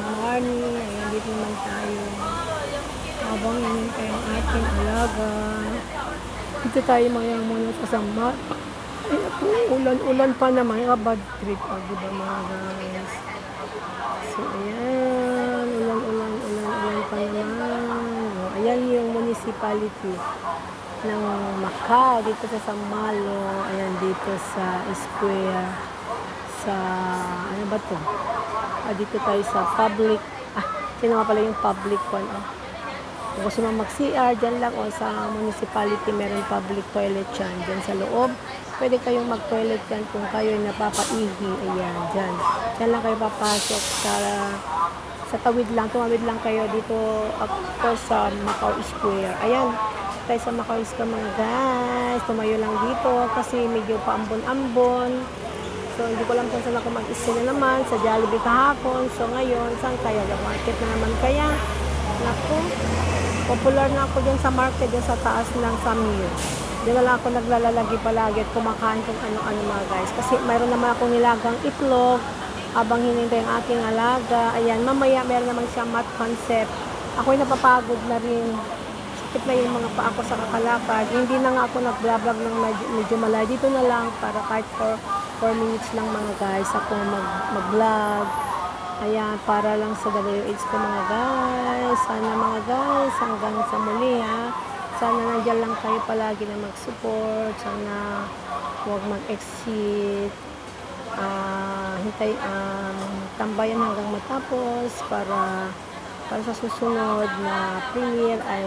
good morning. Ayan, dito naman tayo. Habang hinintay ang ating alaga. Dito tayo mga muna sa samar. Ay, ulan-ulan pa naman. Yung bad trip. Oh, di ba mga guys? So, ayan. Ulan-ulan, ulan-ulan pa naman. Oh, ayan yung municipality ng Macau dito sa Samalo. Ayan, dito sa Square. Sa, ano ba to? Ah, dito tayo sa public. Ah, sino nga pala yung public one? Oh. Kung gusto mo mag-CR, dyan lang o sa municipality meron public toilet dyan. Dyan sa loob, pwede kayong mag-toilet dyan kung kayo ay napapaihi. Ayan, dyan. Dyan lang kayo papasok sa sa tawid lang, tumawid lang kayo dito ako sa Macau Square. Ayan, tayo sa Macau Square mga guys. Tumayo lang dito kasi medyo paambon-ambon. So, hindi ko lang kung saan ako mag-isa na naman sa Jollibee kahapon. So, ngayon, saan kaya? Sa market na naman kaya? Naku, popular na ako dyan sa market, dyan sa taas ng Samir. Diyan na lang ako naglalalagi palagi at kumakain kung ano-ano mga guys. Kasi mayroon naman akong nilagang itlog habang hinintay ang aking alaga. Ayan, mamaya meron naman siya mat concept. Ako'y napapagod na rin. Sakit na yung mga paa ko sa kakalakad. Hindi na nga ako nag-vlog ng medyo, medyo. Dito na lang para kahit for 4 minutes lang mga guys ako mag, mag-vlog. Ayan, para lang sa WH ko mga guys. Sana mga guys, hanggang sa muli ha. Sana nandiyan lang kayo palagi na mag-support. Sana huwag mag-exit. Ah, hintay, um, tambayan hanggang matapos para para sa susunod na premiere ay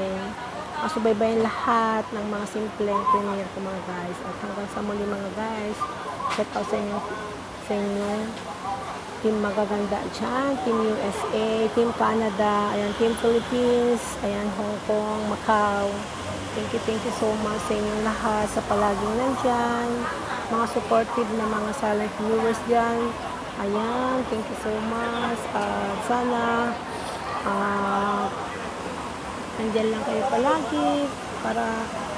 masubaybayan lahat ng mga simpleng premiere ko mga guys. At hanggang sa muli mga guys, shout out sa inyo, sa inyo Team Magaganda dyan, Team USA, Team Canada, ayan, Team Philippines, ayan, Hong Kong, Macau. Thank you, thank you so much sa inyong lahat sa palaging nandyan. Mga supportive na mga silent viewers dyan. Ayan, thank you so much. At sana, ah, nandyan lang kayo palagi para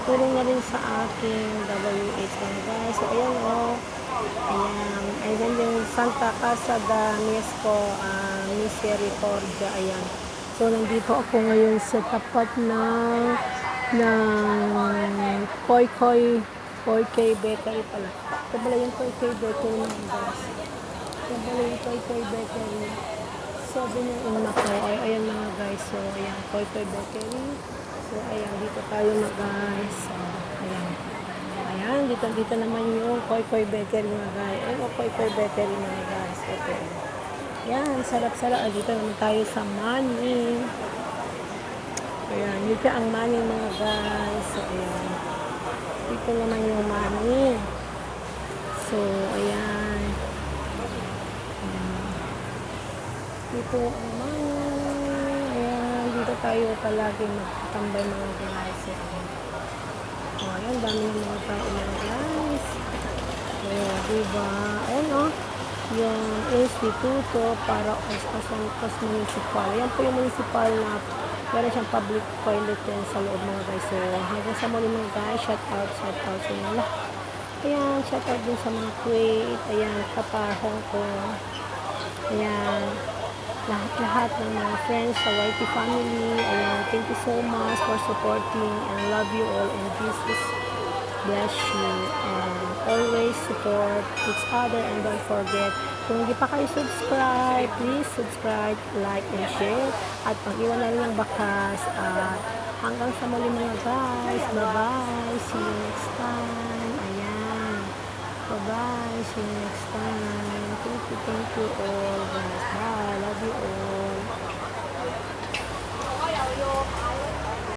tulong na rin sa aking WH mga guys. So, ayan o. Oh. Ayan. Ayan yung Santa Casa de Miesco uh, Misericordia. Ayan. So, nandito ako ngayon sa tapat ng ng Koi Koi Koi Koi Bakery pala. Ito pala yung Koi Koi Bakery mga guys. Ito pala yung Koi Koi Bakery. Sabi niya in Macau. Ay, ayan mga guys. So, ayan. Koi Koi Bakery. So, ayan. Dito tayo na guys. So, ayan. Ayan. Dito, dito naman yung Koi Koi Bakery mga guys. Ayan o Koi Koi Bakery mga guys. Ito. Ayan. Sarap-sarap. Ah, Dito naman tayo sa Money. Ayan. Dito ang Money mga guys. So, ayan. Dito naman yung Money. So, ayan. Dito ang mga, ayan, dito tayo palagi magtambay mga guys. O, ayan, dami ng mga tao mga guys. O, diba? Ayan o, yung instituto para Osasangkos Municipal. Ayan po yung municipal na meron siyang public toilet yan sa loob mga guys. So, hanggang sa muli mga guys, shout out, shout out sa inyo lahat. Ayan, shout out din sa mga Kuwait. Ayan, Qatar, Hong Kong. Ayan lahat-lahat ng mga friends sa YT family. Ayan, thank you so much for supporting and love you all and Jesus bless you and always support each other and don't forget kung hindi pa kayo subscribe, please subscribe, like, and share at pag-iwan na rin ng bakas at hanggang sa muli mga guys. Bye-bye. See you next time. Ayan. Bye-bye. See you next time. Thank you, thank you all guys. Bye. Obrigado.